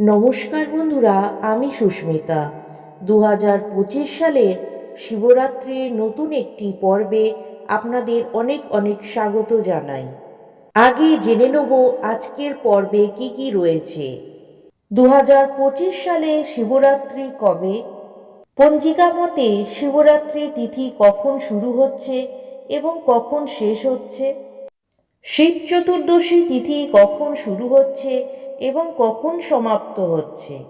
নমস্কার বন্ধুরা, আমি সুস্মিতা। দু হাজার পঁচিশ সালের শিবরাত্রির নতুন একটি পর্বে আপনাদের অনেক অনেক স্বাগত জানাই। আগে জেনে নেব আজকের পর্বে কি কি রয়েছে। দু হাজার পঁচিশ সালে শিবরাত্রি কবে? পঞ্জিকা মতে শিবরাত্রি তিথি কখন শুরু হচ্ছে এবং কখন শেষ হচ্ছে? শিব চতুর্দশী তিথি কখন শুরু হচ্ছে এবং কখন সমাপ্ত হচ্ছে?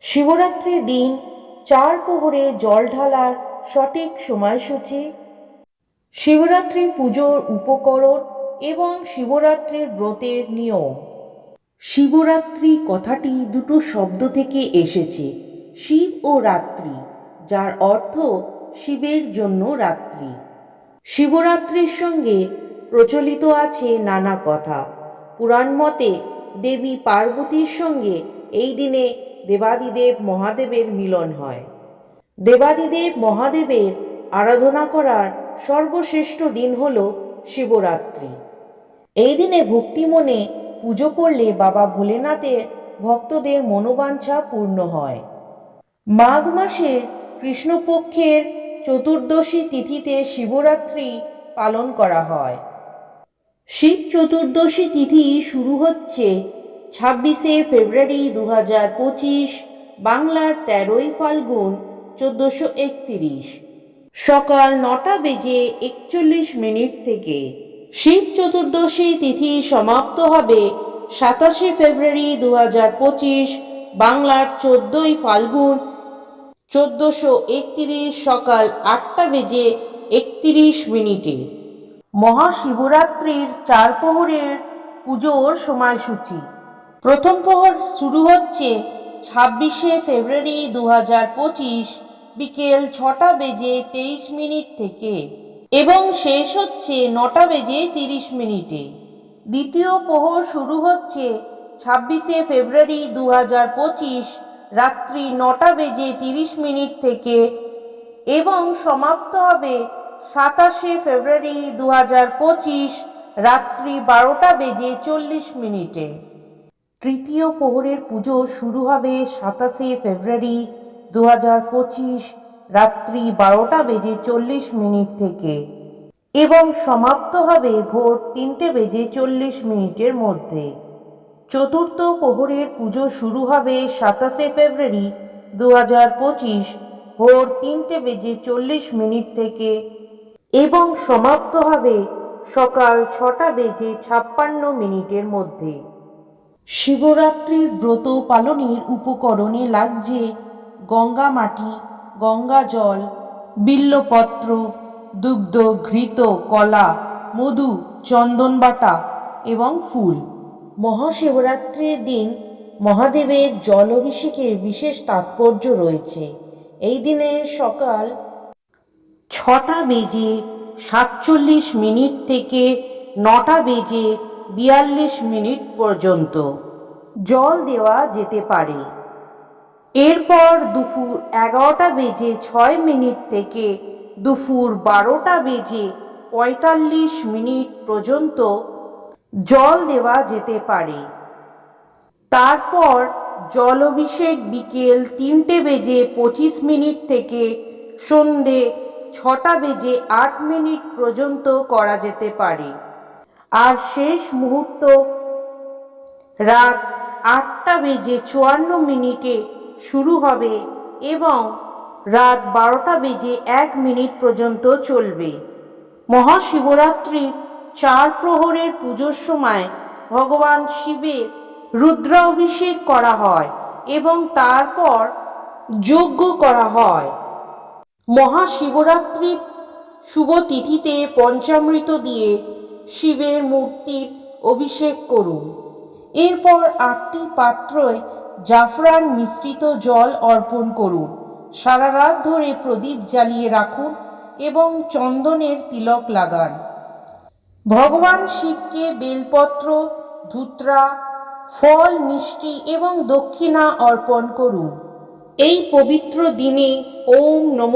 শিবরাত্রির দিন চার প্রহরে জল ঢালার সঠিক সময়সূচি, শিবরাত্রি পুজোর উপকরণ এবং শিবরাত্রির ব্রতের নিয়ম। শিবরাত্রি কথাটি দুটো শব্দ থেকে এসেছে, শিব ও রাত্রি, যার অর্থ শিবের জন্য রাত্রি। শিবরাত্রির সঙ্গে প্রচলিত আছে নানা কথা। পুরাণ মতে দেবী পার্বতীর সঙ্গে এই দিনে দেবাদিদেব মহাদেবের মিলন হয়। দেবাদিদেব মহাদেবের আরাধনা করার সর্বশ্রেষ্ঠ দিন হল শিবরাত্রি। এই দিনে ভক্তি মনে পুজো করলে বাবা ভোলেনাথের ভক্তদের মনোবাঞ্ছা পূর্ণ হয়। মাঘ মাসের কৃষ্ণপক্ষের চতুর্দশী তিথিতে শিবরাত্রি পালন করা হয়। শিব চতুর্দশী তিথি শুরু হচ্ছে ছাব্বিশে ফেব্রুয়ারি দু হাজার পঁচিশ, বাংলার তেরোই ফাল্গুন চোদ্দোশো একতিরিশ। সকাল নটা বেজে একচল্লিশ মিনিট থেকে শিব চতুর্দশী তিথি সমাপ্ত হবে সাতাশে ফেব্রুয়ারি দু হাজার পঁচিশ, বাংলার চোদ্দোই ফাল্গুন চোদ্দোশো একতিরিশ সকাল আটটা বেজে একতিরিশ মিনিটে। মহাশিবরাত্রির চার প্রহরের পুজোর সময়সূচি। প্রথম প্রহর শুরু হচ্ছে ছাব্বিশে ফেব্রুয়ারি দু হাজার পঁচিশ বিকেল ছটা বেজে তেইশ মিনিট থেকে এবং শেষ হচ্ছে নটা বেজে তিরিশ মিনিটে। দ্বিতীয় প্রহর শুরু হচ্ছে ছাব্বিশে ফেব্রুয়ারি দু হাজার পঁচিশ রাত্রি নটা বেজে তিরিশ মিনিট থেকে এবং সমাপ্ত হবে সাতাশে ফেব্রুয়ারি দু হাজার পঁচিশ রাত্রি বারোটা বেজে চল্লিশ মিনিটে। তৃতীয় প্রহরের পুজো শুরু হবে সাতাশে ফেব্রুয়ারি দু হাজার পঁচিশ রাত্রি বারোটা বেজে চল্লিশ মিনিট থেকে এবং সমাপ্ত হবে ভোর তিনটে বেজে চল্লিশ মিনিটের মধ্যে। চতুর্থ প্রহরের পুজো শুরু হবে সাতাশে ফেব্রুয়ারি দু হাজার পঁচিশ ভোর তিনটে বেজে চল্লিশ মিনিট থেকে এবং সমাপ্ত হবে সকাল ছটা বেজে ছাপ্পান্ন মিনিটের মধ্যে। শিবরাত্রির ব্রত পালনের উপকরণে লাগছে গঙ্গা মাটি, গঙ্গা জল, বিল্লপত্র, দুগ্ধ ঘৃত কলা, মধু চন্দনবাটা এবং ফুল। মহাশিবরাত্রির দিন মহাদেবের জল অভিষেকের বিশেষ তাৎপর্য রয়েছে। এই দিনে সকাল ছটা বেজে সাতচল্লিশ মিনিট থেকে নটা বেজে বিয়াল্লিশ মিনিট পর্যন্ত। জল দেওয়া যেতে পারে। এরপর দুপুর এগারোটা বেজে ছয় মিনিট থেকে দুপুর বারোটা বেজে পঁয়তাল্লিশ মিনিট পর্যন্ত জল দেওয়া যেতে পারে। তারপর জল অভিষেক বিকেল তিনটে বেজে পঁচিশ মিনিট থেকে সন্ধে ছটা বেজে আট মিনিট পর্যন্ত করা যেতে পারে। আর শেষ মুহূর্ত রাত আটটা বেজে চুয়ান্ন মিনিটে শুরু হবে এবং রাত বারোটা বেজে এক মিনিট পর্যন্ত চলবে। মহাশিবরাত্রির চার প্রহরের পুজোর সময় ভগবান শিবের রুদ্রাভিষেক করা হয় এবং তারপর যজ্ঞ করা হয়। মহাশিবরাত্রির শুভ তিথিতে পঞ্চামৃত দিয়ে শিবের মূর্তির অভিষেক করুন। এরপর আটটি পাত্রয় জাফরান মিশ্রিত জল অর্পণ করুন। সারা রাত ধরে প্রদীপ জ্বালিয়ে রাখুন এবং চন্দনের তিলক লাগান। ভগবান শিবকে বেলপত্র, ধুত্রা, ফল, মিষ্টি এবং দক্ষিণা অর্পণ করুন। এই পবিত্র দিনে ওম নম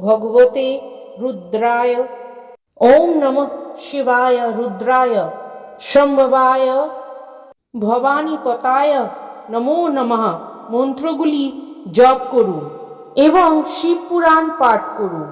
ভগবতে রুদ্রায়। ওম নম শিবায় रुद्राय সম্ভবায় ভবানীপতায় নমো নমঃ মন্ত্রগুলি জপ করুন এবং শিব পুরাণ পাঠ করুন